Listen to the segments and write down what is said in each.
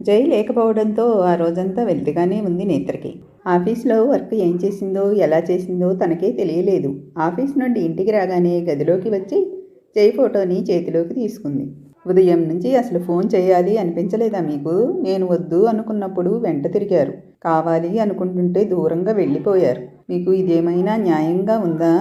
జై లేకపోవడంతో ఆ రోజంతా వెళ్తుగానే ఉంది నేత్రకి. ఆఫీస్లో వర్క్ ఏం చేసిందో ఎలా చేసిందో తనకే తెలియలేదు. ఆఫీస్ నుండి ఇంటికి రాగానే గదిలోకి వచ్చి జై ఫోటోని చేతిలోకి తీసుకుంది. ఉదయం నుంచి అసలు ఫోన్ చేయాలి అనిపించలేదా మీకు? నేను వద్దు అనుకున్నప్పుడు వెంట తిరిగారు. కావాలి అనుకుంటుంటే దూరంగా వెళ్ళిపోయారు. మీకు ఇదేమైనా న్యాయంగా ఉందా?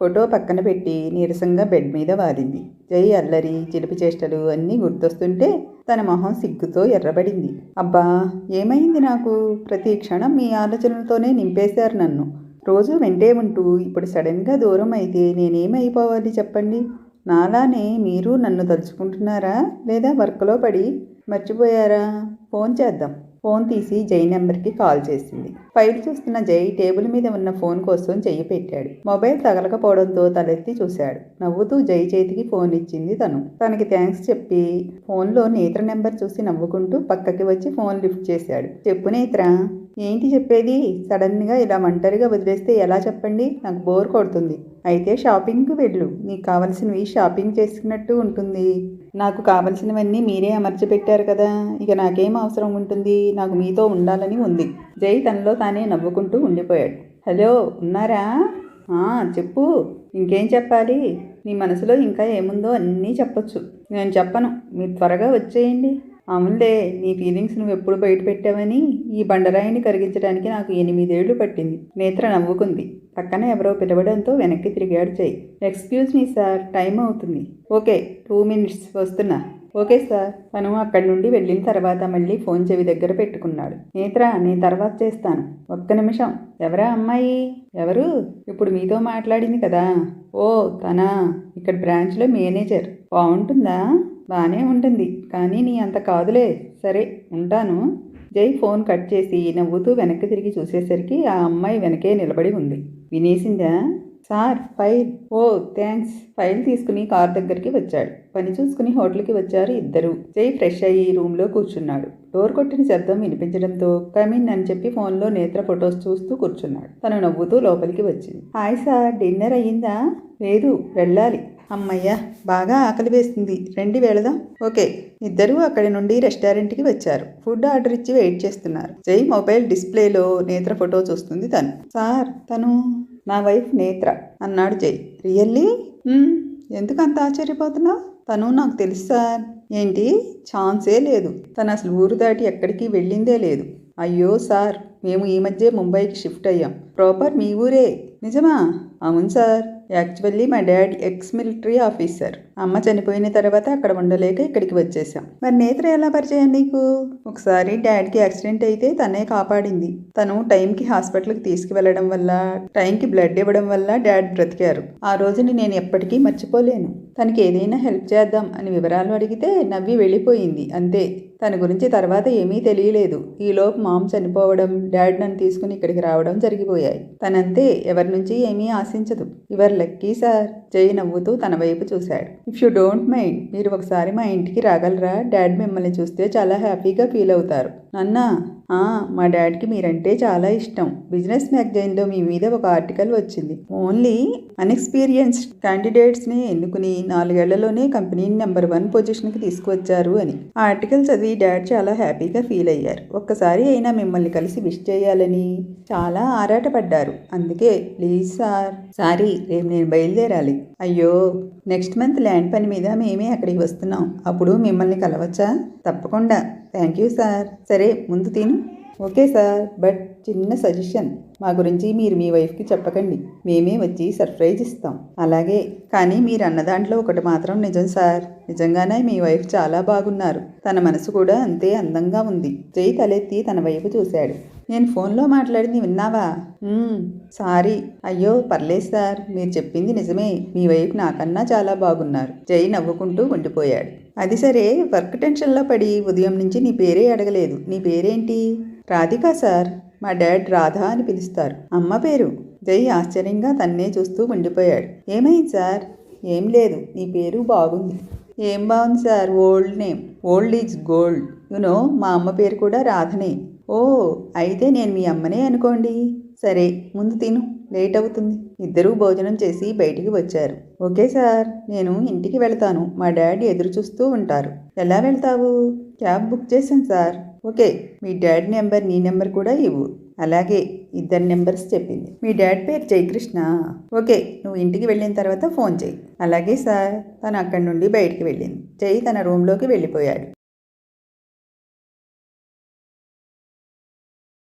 ఫోటో పక్కన పెట్టి నీరసంగా బెడ్ మీద వాలింది జై అల్లరి చిలిపి చేష్టలు అన్నీ గుర్తొస్తుంటే తన మొహం సిగ్గుతో ఎర్రబడింది. అబ్బా ఏమైంది నాకు? ప్రతి క్షణం మీ ఆలోచనలతోనే నింపేశారు నన్ను. రోజు వెంటే ఉంటూ ఇప్పుడు సడన్గా దూరం అయితే నేనేమైపోవాలి చెప్పండి? నాలానే మీరు నన్ను తలుచుకుంటున్నారా? లేదా వర్క్లో పడి మర్చిపోయారా? ఫోన్ చేద్దాం. ఫోన్ తీసి జై నెంబర్కి కాల్ చేసింది. ఫైల్ చూస్తున్న జై టేబుల్ మీద ఉన్న ఫోన్ కోసం చెయ్యి పెట్టాడు. మొబైల్ తగలకపోవడంతో తలెత్తి చూశాడు. నవ్వుతూ జై చేతికి ఫోన్ ఇచ్చింది తను. తనకి థ్యాంక్స్ చెప్పి ఫోన్లో నేత్ర నెంబర్ చూసి నవ్వుకుంటూ పక్కకి వచ్చి ఫోన్ లిఫ్ట్ చేశాడు. చెప్పు నేత్ర ఏంటి చెప్పేది? సడన్గా ఇలా ఒంటరిగా వదిలేస్తే ఎలా చెప్పండి? నాకు బోర్ కొడుతుంది. అయితే షాపింగ్కి వెళ్ళు. నీకు కావలసినవి షాపింగ్ చేసుకున్నట్టు ఉంటుంది. నాకు కావలసినవన్నీ మీరే అమర్చి పెట్టారు కదా. ఇక నాకేం అవసరం ఉంటుంది? నాకు మీతో ఉండాలని ఉంది. జై తనలో తానే నవ్వుకుంటూ ఉండిపోయాడు. హలో ఉన్నారా? చెప్పు. ఇంకేం చెప్పాలి? నీ మనసులో ఇంకా ఏముందో అన్నీ చెప్పొచ్చు. నేను చెప్పను. మీరు త్వరగా వచ్చేయండి. అవునులే నీ ఫీలింగ్స్ నువ్వు ఎప్పుడు బయట పెట్టావని? ఈ బండరాయిని కరిగించడానికి నాకు ఎనిమిదేళ్ళు పట్టింది. నేత్ర నవ్వుకుంది. పక్కన ఎవరో పిలవడంతో వెనక్కి తిరిగాడు Jai. Excuse me sir time అవుతుంది. ఓకే టూ మినిట్స్ వస్తున్నా. ఓకే సార్ తను అక్కడి నుండి వెళ్ళిన తర్వాత మళ్ళీ ఫోన్ చెవి దగ్గర పెట్టుకున్నాడు. నేత్ర నేను తర్వాత చేస్తాను. ఒక్క నిమిషం. ఎవరా అమ్మాయి? ఎవరు? ఇప్పుడు మీతో మాట్లాడింది కదా. ఓ తనా. ఇక్కడ బ్రాంచ్లో మేనేజర్ బాగుంటుందా? బాగానే ఉంటుంది. కానీ నీ అంత కాదులే. సరే ఉంటాను. జై ఫోన్ కట్ చేసి నవ్వుతూ వెనక్కి తిరిగి చూసేసరికి ఆ అమ్మాయి వెనకే నిలబడి ఉంది. వినేసిందా? Sir file. ఓ థ్యాంక్స్ ఫైల్ తీసుకుని కార్ దగ్గరికి వచ్చాడు. పని చూసుకుని హోటల్కి వచ్చారు ఇద్దరు. జై ఫ్రెష్ అయ్యి రూమ్లో కూర్చున్నాడు. డోర్ కొట్టిన శబ్దం వినిపించడంతో కమిన్ అని చెప్పి ఫోన్లో నేత్ర ఫొటోస్ చూస్తూ కూర్చున్నాడు. తను నవ్వుతూ లోపలికి వచ్చింది. హాయ్ సార్ డిన్నర్ అయ్యిందా లేదు వెళ్ళాలి. అమ్మయ్య బాగా ఆకలి వేస్తుంది రండి వెళదాం. ఓకే. ఇద్దరూ అక్కడి నుండి రెస్టారెంట్కి వచ్చారు. ఫుడ్ ఆర్డర్ ఇచ్చి వెయిట్ చేస్తున్నారు. జై మొబైల్ డిస్ప్లేలో నేత్ర ఫోటో చూస్తుంది తను. సార్ తను నా వైఫ్ నేత్ర అన్నాడు జై. రియల్లీ? ఎందుకు అంత ఆశ్చర్యపోతున్నావు? తను నాకు తెలుసు సార్. ఏంటి? ఛాన్సే లేదు. తను అసలు ఊరు దాటి ఎక్కడికి వెళ్ళిందే లేదు. అయ్యో సార్ మేము ఈ మధ్య ముంబైకి షిఫ్ట్ అయ్యాం. ప్రాపర్ మీ ఊరే. నిజమా? అవును sir. Actually, my dad ex-military officer. అమ్మ చనిపోయిన తర్వాత అక్కడ ఉండలేక ఇక్కడికి వచ్చేసాం మరి నేత్ర ఎలా పరిచయం నీకు? ఒకసారి డాడ్కి యాక్సిడెంట్ అయితే తనే కాపాడింది. తను టైంకి హాస్పిటల్కి తీసుకువెళ్ళడం వల్ల టైంకి బ్లడ్ ఇవ్వడం వల్ల డాడ్ బ్రతికారు. ఆ రోజుని నేను ఎప్పటికీ మర్చిపోలేను. తనకి ఏదైనా హెల్ప్ చేద్దాం అని వివరాలు అడిగితే నవ్వి వెళ్ళిపోయింది. అంతే. తన గురించి తర్వాత ఏమీ తెలియలేదు. ఈలోపు మామ్ చనిపోవడం డాడ్ నన్ను తీసుకుని ఇక్కడికి రావడం జరిగిపోయాయి. తనంతే. ఎవరి నుంచి ఏమీ ఆశించదు. ఇవర్ లక్కీ సార్. జై నవ్వుతూ తన వైపు చూశాడు. ఇఫ్ యూ డోంట్ మైండ్ మీరు ఒకసారి మా ఇంటికి రాగలరా? డాడ్ మిమ్మల్ని చూస్తే చాలా హ్యాపీగా ఫీల్ అవుతారు. నాన్న మా డాడీకి మీరంటే చాలా ఇష్టం. బిజినెస్ మ్యాగజైన్లో మీ మీద ఒక ఆర్టికల్ వచ్చింది. ఓన్లీ అన్ఎక్స్పీరియన్స్డ్ క్యాండిడేట్స్ని ఎన్నుకుని నాలుగేళ్ళలోనే కంపెనీని నెంబర్ వన్ పొజిషన్కి తీసుకువచ్చారు అని. ఆ ఆర్టికల్ చదివి డాడ్ చాలా హ్యాపీగా ఫీల్ అయ్యారు. ఒక్కసారి అయినా మిమ్మల్ని కలిసి విష్ చేయాలని చాలా ఆరాటపడ్డారు. అందుకే ప్లీజ్ సార్. సారీ రేపు నేను బయలుదేరాలి. అయ్యో నెక్స్ట్ మంత్ ల్యాండ్ పని మీద మేమే అక్కడికి వస్తున్నాం. అప్పుడు మిమ్మల్ని కలవచ్చా? తప్పకుండా. థ్యాంక్ యూ సార్ సరే ముందు తిను. ఓకే సార్ బట్ చిన్న సజెషన్ మా గురించి మీరు మీ వైఫ్కి చెప్పకండి. మేమే వచ్చి సర్ప్రైజ్ ఇస్తాం. అలాగే కానీ మీరు అన్న దాంట్లో ఒకటి మాత్రం నిజం సార్ నిజంగానే మీ వైఫ్ చాలా బాగున్నారు. తన మనసు కూడా అంతే అందంగా ఉంది. జై తలెత్తి తన వైపు చూశాడు. నేను ఫోన్లో మాట్లాడింది విన్నావా? "Hmm, sorry. అయ్యో పర్లేదు సార్. మీరు చెప్పింది నిజమే. మీ వైఫ్ నాకన్నా చాలా బాగున్నారు. జై నవ్వుకుంటూ ఉండిపోయాడు. అది సరే. వర్క్ టెన్షన్లో పడి ఉదయం నుంచి నీ పేరే అడగలేదు. నీ పేరేంటి? రాధిక సార్. మా డాడ్ రాధా అని పిలుస్తారు. అమ్మ పేరు? జై ఆశ్చర్యంగా తన్నే చూస్తూ ఉండిపోయాడు. ఏమైంది సార్? ఏం లేదు. నీ పేరు బాగుంది. ఏం బాగుంది sir? Old name. Old is gold. You know మా అమ్మ పేరు కూడా రాధనే. ఓ అయితే నేను మీ అమ్మనే అనుకోండి. సరే ముందు తిను. లేట్ అవుతుంది. ఇద్దరూ భోజనం చేసి బయటికి వచ్చారు. ఓకే సార్ నేను ఇంటికి వెళ్తాను. మా డాడీ ఎదురు చూస్తూ ఉంటారు. ఎలా వెళ్తావు? క్యాబ్ బుక్ చేశాను సార్. ఓకే మీ డాడీ నెంబర్ నీ నెంబర్ కూడా ఇవ్వు. అలాగే ఇద్దరు నెంబర్స్ చెప్పింది. మీ డాడ్ పేరు జయకృష్ణ. ఓకే నువ్వు ఇంటికి వెళ్ళిన తర్వాత ఫోన్ చేయి. అలాగే సార్ తను అక్కడి నుండి బయటికి వెళ్ళింది. జై తన రూమ్లోకి వెళ్ళిపోయాడు.